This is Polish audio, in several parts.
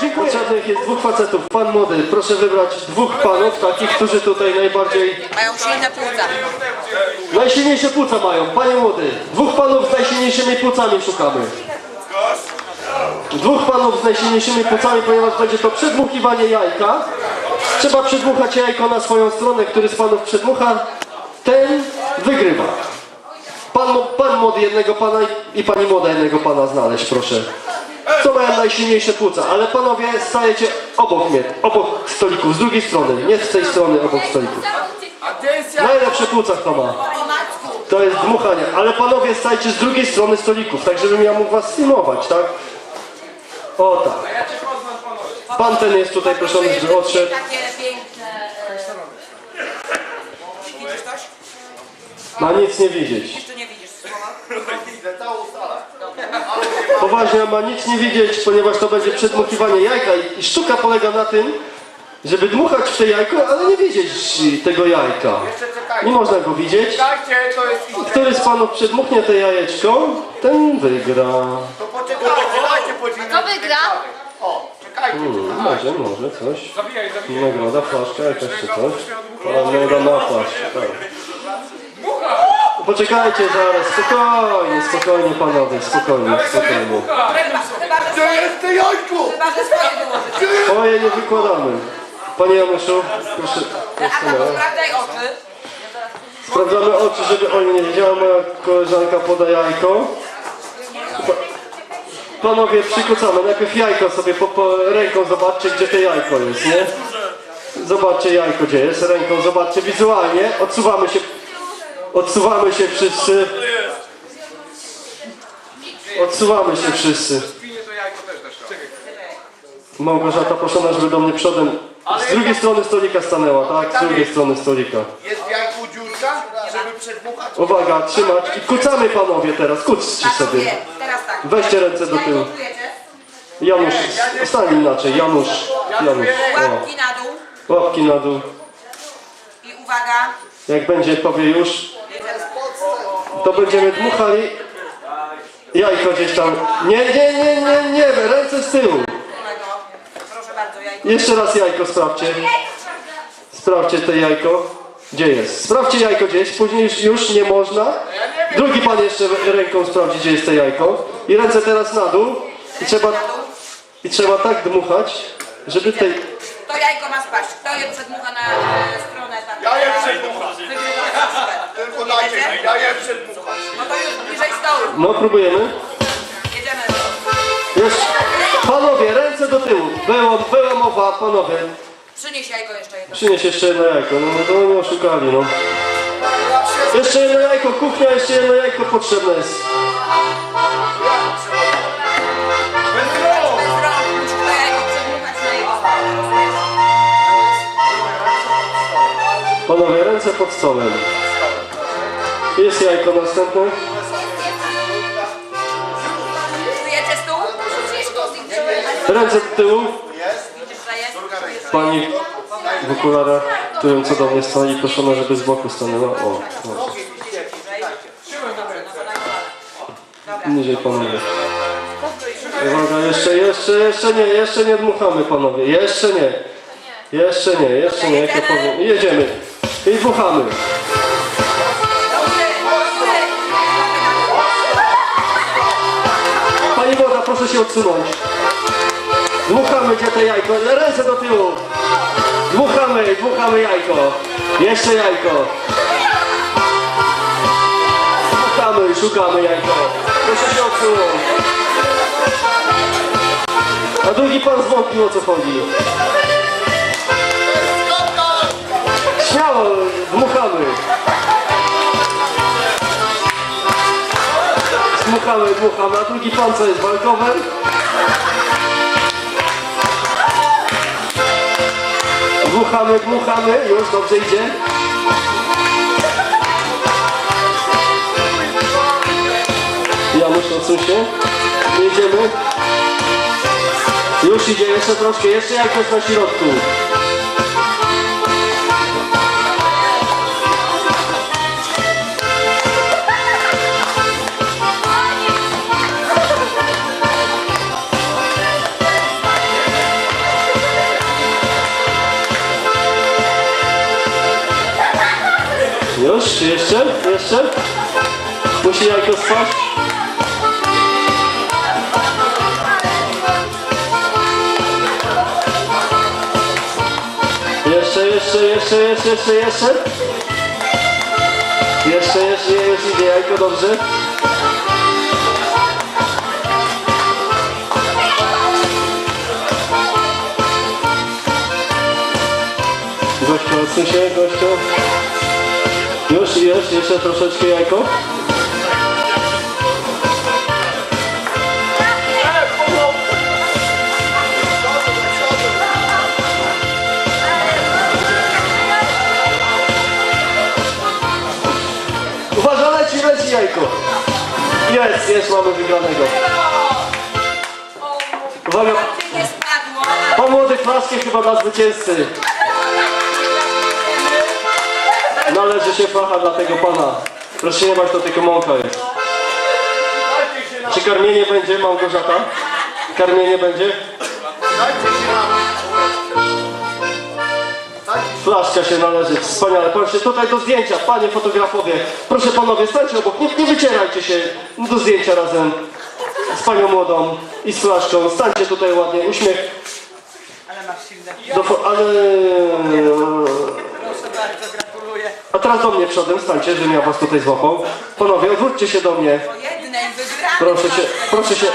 dziękuję. Potrzebnych jest dwóch facetów. Pan młody, proszę wybrać dwóch panów, takich, którzy tutaj najbardziej... Mają silne płuca. Najsilniejsze płuca mają. Panie młody, dwóch panów z najsilniejszymi płucami szukamy. Dwóch panów z najsilniejszymi płucami, ponieważ będzie to przedmuchiwanie jajka. Trzeba przedmuchać jajko na swoją stronę, który z panów przedmucha, ten wygrywa. Pan, pan młody jednego pana i- i pani młoda jednego pana znaleźć, proszę. Co mają najsilniejsze płuca, ale panowie stajecie obok mnie, obok stolików, z drugiej strony, nie z tej strony, obok stolików. Najlepsze płuca kto ma? To jest dmuchanie, ale panowie stajcie z drugiej strony stolików, tak żebym ja mógł was filmować, tak? O tak. Pan ten jest tutaj proszony, żeby odszedł. Ma nic nie widzieć. Jeszcze nie widzisz słowa? Poważnie ma nic nie widzieć, ponieważ to będzie przedmuchiwanie jajka i- sztuka polega na tym, żeby dmuchać w te jajko, ale nie widzieć tego jajka. Nie można go widzieć. Czekajcie, to jest inne. Który z panów przedmuchnie te jajeczko, ten wygra. To poczekajcie. Kto wygra? O, czekajcie. Hmm, może, może coś. Nagroda, flaszka, jakaś czy coś. Nagroda na flaszkę, tak. Poczekajcie zaraz, spokojnie, spokojnie panowie, spokojnie, spokojnie. Gdzie jest ty jajku? Twoje nie wykładamy. Panie Januszu, proszę. Sprawdzaj oczy. Sprawdzamy oczy, żeby oni nie wiedziała, moja koleżanka poda jajko. Pa- Panowie, przykucamy. Najpierw jajko sobie po, po ręką zobaczcie, gdzie to jajko jest, nie? Zobaczcie jajko, gdzie jest. Ręką zobaczcie wizualnie. Odsuwamy się. Odsuwamy się wszyscy. Odsuwamy się wszyscy. Małgorzata proszona, żeby do mnie przodem. Z drugiej strony stolika stanęła, tak? Z drugiej strony stolika. Jest w jajku dziurka, żeby przedmuchać. Uwaga, trzymać i kucamy panowie teraz, kuczcie sobie. Panowie, teraz tak. Weźcie ręce do tyłu. Janusz, stań inaczej, Janusz, Janusz, Łapki na dół łapki na dół. i uwaga. Jak będzie powie już, to będziemy dmuchali jajko gdzieś tam. Nie, nie, nie, nie, nie, ręce z tyłu. Proszę bardzo, jajko. Jeszcze raz jajko sprawdźcie. Sprawdźcie te jajko. Gdzie jest? Sprawdźcie jajko gdzieś, później już, nie można. Drugi pan jeszcze ręką sprawdzi, gdzie jest to jajko. I ręce teraz na dół. I trzeba, i trzeba tak dmuchać, żeby tej... To jajko ma spaść. Kto je przedmucha na e, stronę tam? Ja je przedmucham. Wygrywa troszkę. Tylko dajcie ja je przedmucham. No to już bliżej stołu. No, próbujemy. Jedziemy. Jeszcze. Panowie, ręce do tyłu. Było, była mowa, panowie. Przynieś jajko jeszcze jedno. Przynieś jeszcze jedno jajko. No, no to mnie oszukali, no. Jeszcze jedno jajko, kuchnia, jeszcze jedno jajko potrzebne jest. Panowie, ręce pod stołem. Jest jajko następne. Czujecie stół? Ręce do tyłu. Pani w okularach, którym cudownie stoi, proszona, żeby z boku stanęła. O, o. Niżej panowie. Uwaga, jeszcze, jeszcze, jeszcze nie, jeszcze nie dmuchamy panowie. Jeszcze nie. Jeszcze nie, jeszcze nie, jak ja powiem. Jedziemy. I dmuchamy. Proszę się odsunąć. Dmuchamy gdzie to jajko. Ręce do tyłu. Dmuchamy, dmuchamy jajko. Jeszcze jajko. Szukamy, szukamy jajko. Proszę się odsunąć. A drugi pan zwątpił o co chodzi. Śmiało, dmuchamy. Dmuchamy, dmuchamy. A drugi pan co jest walkower? Dmuchamy, dmuchamy. Już dobrze idzie. Janusz, odsuń się. Jedziemy. Już idzie, jeszcze troszkę, jeszcze jak jest na środku. Jeszcze, jeszcze, jeszcze. Musi jajko spaść. Jeszcze, jeszcze, jeszcze, jeszcze, jeszcze, jeszcze. Jeszcze, jeszcze, jeszcze idzie jajko, dobrze. Gościu, odsuń się, gościu. Już, już, jeszcze troszeczkę jajko. Uważaj, leci jajko. Jest, jest, mamy wygranego. Uwaga, po młodych flaszki chyba dla zwycięzcy. Należy się flacha dla tego pana. Proszę nie bać, to tylko mąka jest. Czy karmienie będzie, Małgorzata? Karmienie będzie? Flaszka się należy, wspaniale. Proszę tutaj do zdjęcia, panie fotografowie. Proszę panowie, stańcie obok, nie, nie wycierajcie się do zdjęcia razem z panią młodą i z flaszką. Stańcie tutaj ładnie, uśmiech. Ale masz silne. Ale... Proszę bardzo, gratuluję. A teraz do mnie przodem, stańcie, żebym ja was tutaj złapał. Panowie, odwróćcie się do mnie. Po jednej Proszę się- proszę się-.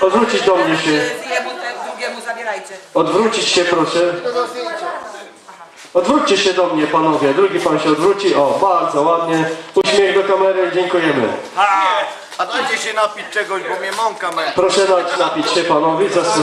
Odwrócić do mnie się. Jemu te drugiemu zabierajcie. Odwrócić się proszę. Odwróćcie się do mnie panowie. Drugi pan się odwróci. O, bardzo ładnie. Uśmiech do kamery. Dziękujemy. A dajcie się napić czegoś, bo mnie mąka męczy. Proszę dać napić się panowie. Zasłu-